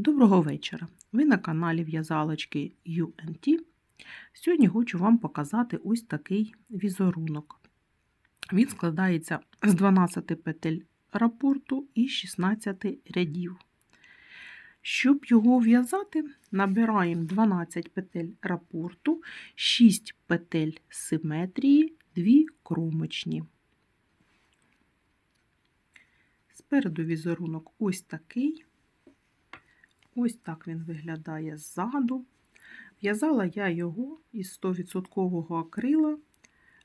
Доброго вечора! Ви на каналі В'язалочки UNT. Сьогодні хочу вам показати ось такий візерунок. Він складається з 12 петель рапорту і 16 рядів. Щоб його в'язати, набираємо 12 петель рапорту, 6 петель симетрії, 2 кромочні. Спереду візерунок ось такий. Ось так він виглядає ззаду. В'язала я його із 100% акрила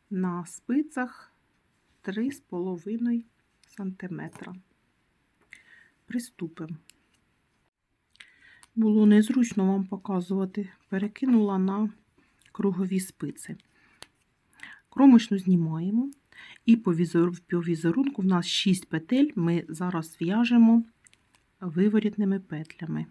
на спицях 3,5 см. Приступимо. Було незручно вам показувати, перекинула на кругові спиці. Кромочну знімаємо, і по візерунку в нас 6 петель ми зараз в'яжемо виворітними петлями.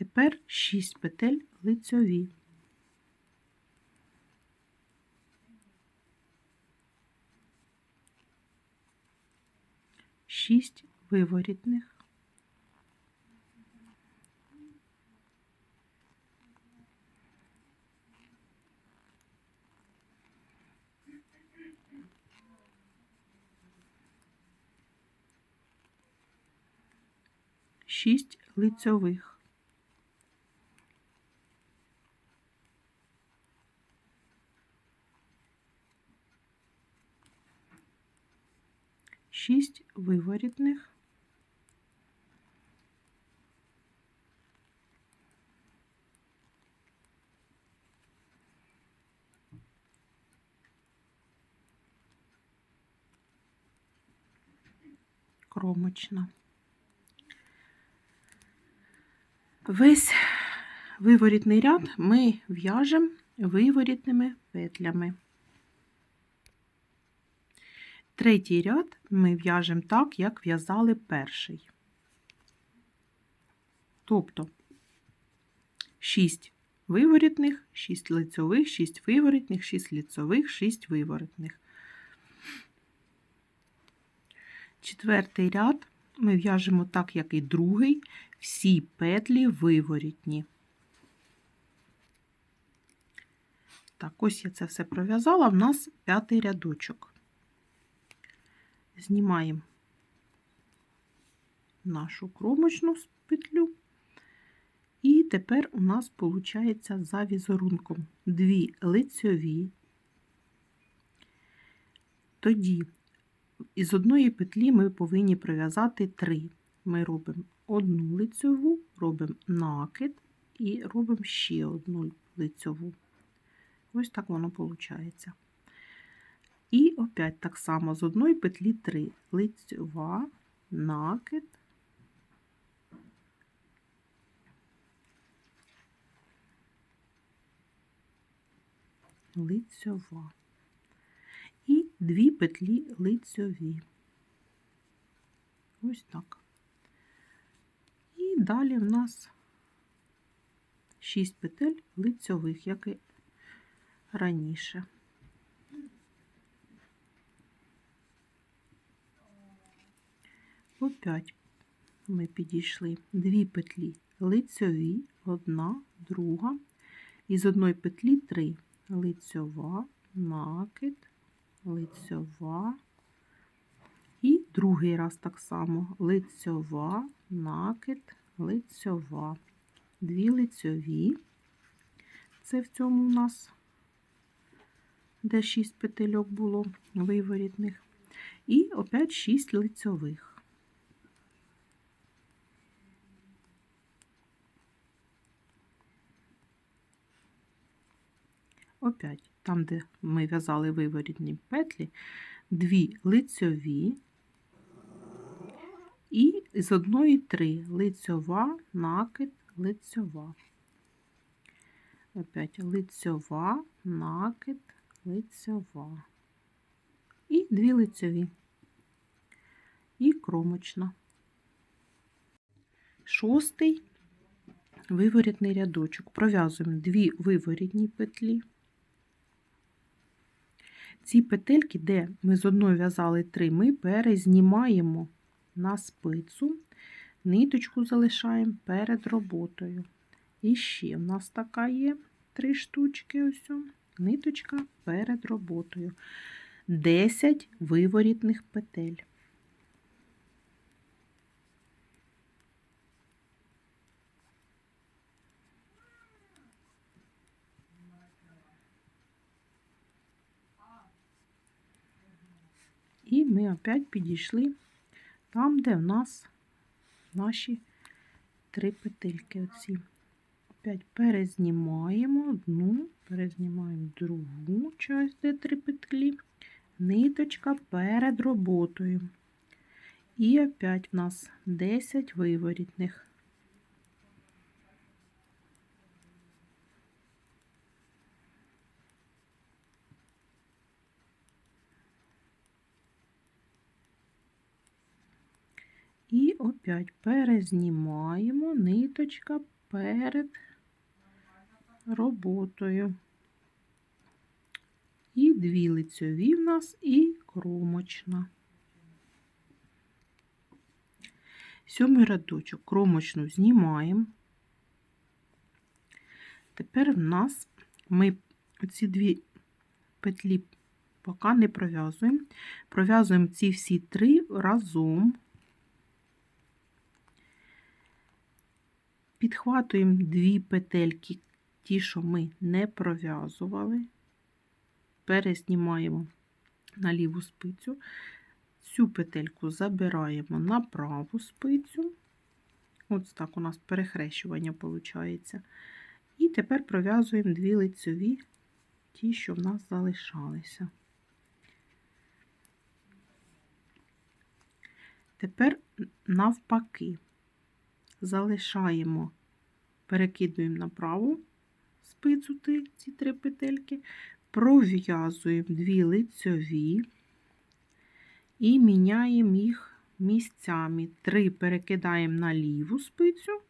Тепер 6 петель лицьові. Шість виворітних. Шість лицьових. Шість виворітних. Кромочна. Весь виворітний ряд ми в'яжемо виворітними петлями. Третій ряд ми в'яжемо так, як в'язали перший. Тобто 6 виворітних, 6 лицьових, 6 виворітних, 6 лицьових, 6 виворітних. Четвертий ряд ми в'яжемо так, як і другий, всі петлі виворітні. Так, ось я це все пров'язала, в нас п'ятий рядочок. Знімаємо нашу кромочну петлю. І тепер у нас виходить за візерунком дві лицьові. Тоді із одної петлі ми повинні пров'язати три. Ми робимо одну лицьову, робимо накид і робимо ще одну лицьову. Ось так воно виходить. І опять так само з одної петлі 3 лицьова, накид, лицьова. І дві петлі лицьові. Ось так. І далі в нас 6 петель лицьових, як і раніше. Опять ми підійшли. Дві петлі лицьові, одна, друга, і з одної петлі три. Лицьова, накид, лицьова, і другий раз так само. Лицьова, накид, лицьова, дві лицьові. Це в цьому у нас, де 6 петельок було виворітних, і опять 6 лицьових. Опять, там, де ми в'язали виворітні петлі, дві лицьові і з одної три лицьова, накид, лицьова. Опять лицьова, накид, лицьова. І дві лицьові. І кромочна. Шостий виворітний рядочок. Пров'язуємо дві виворітні петлі. Ці петельки, де ми з одної в'язали три, ми перезнімаємо на спицю, ниточку залишаємо перед роботою. І ще в нас така є три штучки, ось, ниточка перед роботою. 10 виворітних петель. І ми опять підійшли там, де в нас наші три петельки. Оці. Опять перезнімаємо одну, перезнімаємо другу часть, де три петлі, ниточка перед роботою. І опять в нас 10 виворітних. І опять перезнімаємо ниточка перед роботою. І дві лицьові в нас, і кромочна. Сьомий рядочок кромочну знімаємо. Тепер в нас ми оці дві петлі поки не пров'язуємо. Пров'язуємо ці всі три разом. Підхватуємо дві петельки, ті, що ми не пров'язували, переснімаємо на ліву спицю, цю петельку забираємо на праву спицю. Ось так у нас перехрещування виходить. І тепер пров'язуємо дві лицьові, ті, що в нас залишалися. Тепер навпаки залишаємо, перекидуємо на праву спицю ці три петельки, пров'язуємо дві лицьові і міняємо їх місцями. Три перекидаємо на ліву спицю,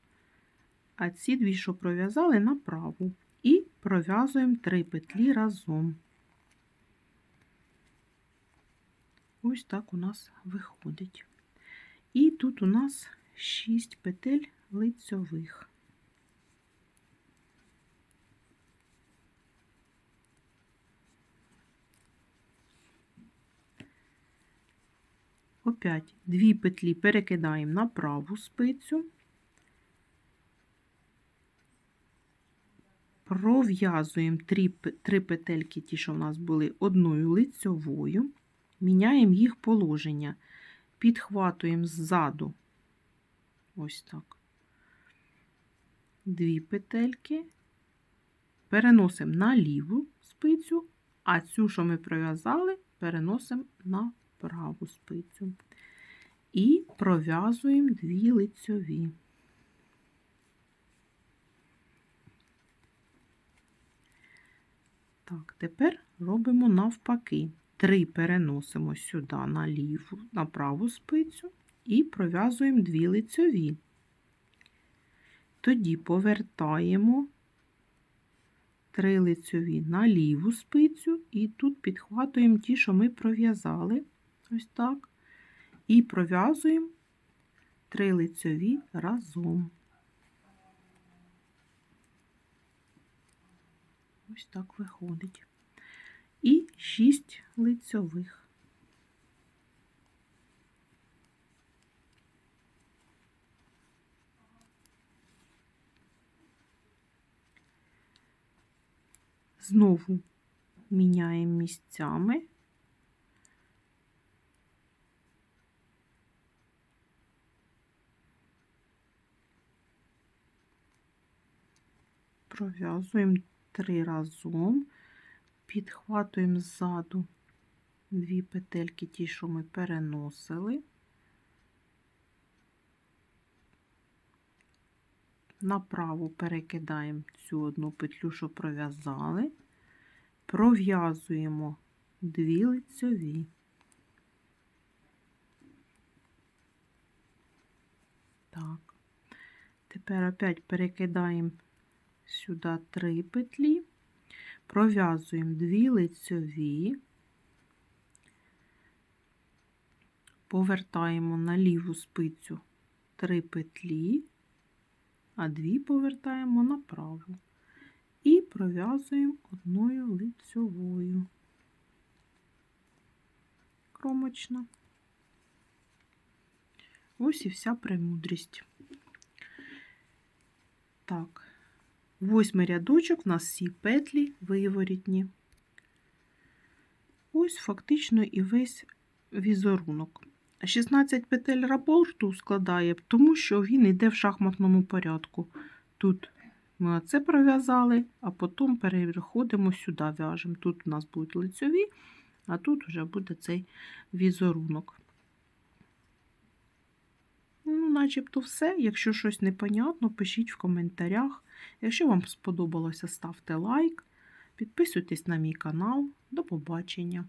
а ці дві, що пров'язали, на праву. І пров'язуємо три петлі разом. Ось так у нас виходить. І тут у нас 6 петель лицьових. Опять дві петлі перекидаємо на праву спицю, пров'язуємо три, три петельки, ті, що в нас були одною лицьовою, міняємо їх положення, підхватуємо ззаду ось так. Дві петельки, переносимо на ліву спицю, а цю, що ми пров'язали, переносимо на праву спицю. І пров'язуємо дві лицьові. Так, тепер робимо навпаки. Три переносимо сюди на ліву, на праву спицю і пров'язуємо дві лицьові. Тоді повертаємо три лицьові на ліву спицю, і тут підхватуємо ті, що ми пров'язали, ось так, і пров'язуємо три лицьові разом. Ось так виходить. І шість лицьових. Знову міняємо місцями. Пров'язуємо три разом, підхватуємо ззаду дві петельки, ті, що ми переносили, направо перекидаємо цю одну петлю, що пров'язали, пров'язуємо дві лицьові. Так. Тепер опять перекидаємо сюди три петлі, пров'язуємо дві лицьові, повертаємо на ліву спицю три петлі, а дві повертаємо направо і пров'язуємо одною лицьовою. Кромочна. Ось і вся премудрість. Так, восьмий рядочок, у нас всі петлі виворітні. Ось фактично і весь візерунок. 16 петель рапорту складає, тому що він йде в шахматному порядку. Тут ми оце пров'язали, а потім переходимо сюди, в'яжемо. Тут у нас будуть лицьові, а тут вже буде цей візерунок. Ну, начебто все. Якщо щось непонятно, пишіть в коментарях. Якщо вам сподобалося, ставте лайк, підписуйтесь на мій канал. До побачення!